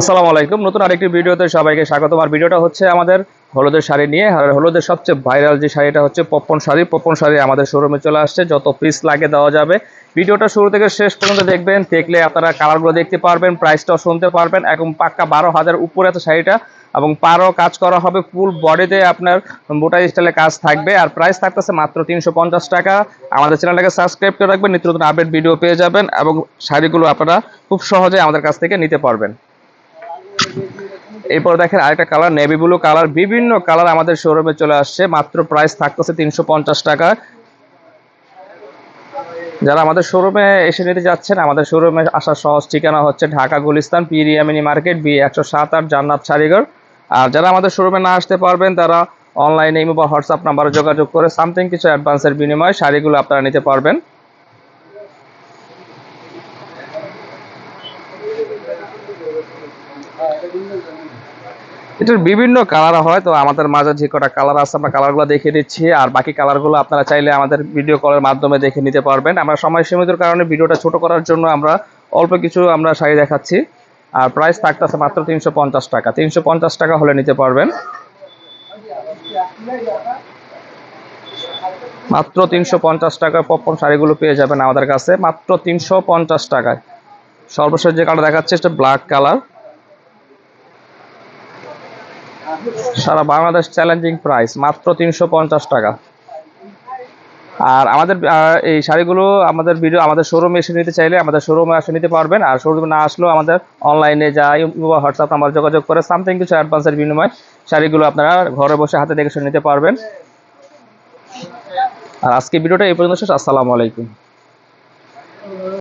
আসসালামু আলাইকুম। নতুন আরেকটি ভিডিওতে সবাইকে স্বাগত আর ভিডিওটা হচ্ছে আমাদের হলুদের শাড়ি নিয়ে। আর হলুদের সবচেয়ে ভাইরাল যে শাড়িটা হচ্ছে পপন শাড়ি। পপন শাড়ি আমাদের শোরুমে চলে আসছে। যত পিস লাগে দেওয়া যাবে। ভিডিওটা শুরু থেকে শেষ পর্যন্ত দেখবেন। দেখলে আপনারা কালারগুলো দেখতে পারবেন প্রাইসটাও শুনতে পারবেন। এবং পাক্কা বারো হাজার উপরে আছে শাড়িটা। এবং পারও কাজ করা হবে ফুল বডিতে আপনার বোটাই স্টাইলে কাজ থাকবে। আর প্রাইস থাকতেছে মাত্র তিনশো পঞ্চাশ টাকা। আমাদের চ্যানেলটাকে সাবস্ক্রাইব করে রাখবেন। নিত্য নতুন আপডেট ভিডিও পেয়ে যাবেন। এবং শাড়িগুলো আপনারা খুব সহজে আমাদের কাছ থেকে নিতে পারবেন। এরপর দেখেন আরেকটা কালার নেভি ব্লু কালার, বিভিন্ন কালার আমাদের শোরুমে চলে আসছে। মাত্র প্রাইস থাকতেছে তিনশো পঞ্চাশ টাকা। যারা আমাদের শোরুমে এসে নিতে যাচ্ছেন, আমাদের শোরুমে আসার সহজ ঠিকানা হচ্ছে ঢাকা গুলিস্তান পিরিয়ামিনি মার্কেট বি একশো সাত আট, জান্নাত শাড়িঘর আর যারা আমাদের শোরুমে না আসতে পারবেন, তারা অনলাইনে ইমো বা হোয়াটসঅ্যাপ নাম্বারে যোগাযোগ করে সামথিং কিছু অ্যাডভান্সের বিনিময়ে শাড়িগুলো আপনারা নিতে পারবেন। এটার বিভিন্ন কালার হয়, তো আমাদের মাঝে যে কটা কালার আছে আমরা কালারগুলো দেখিয়ে দিচ্ছি, আর বাকি কালারগুলো আপনারা চাইলে আমাদের ভিডিও কলের মাধ্যমে দেখে নিতে পারবেন। আমরা সময় সীমিতর কারণে ভিডিওটা ছোট করার জন্য আমরা অল্প কিছু আমরা শাড়ি দেখাচ্ছি, আর প্রাইস থাকতেছে মাত্র তিনশো পঞ্চাশ টাকা। তিনশো পঞ্চাশ টাকা হলে নিতে পারবেন। মাত্র তিনশো পঞ্চাশ টাকায় পপকর্ন শাড়িগুলো পেয়ে যাবেন আমাদের কাছে। মাত্র তিনশো পঞ্চাশ টাকায়। সর্বশেষ যে কালার দেখাচ্ছে এটা ব্ল্যাক কালার সারা বাংলাদেশ চ্যালেঞ্জিং প্রাইস মাত্র তিনশো পঞ্চাশ টাকা। আর আমাদের এই শাড়িগুলো আমাদের ভিডিও আমাদের শোরুমে এসে নিতে চাইলে আমাদের শোরুমে এসে নিতে পারবেন। আর শোরুমে না আসলেও আমাদের অনলাইনে যাই বা হোয়াটসঅ্যাপ নাম্বার যোগাযোগ করে সামথিং কিছু অ্যাডভান্সের বিনিময় শাড়িগুলো আপনারা ঘরে বসে হাতে দেখে শুনে নিতে পারবেন। আর আজকে ভিডিওটা এই পর্যন্ত শেষ। আসসালামু আলাইকুম।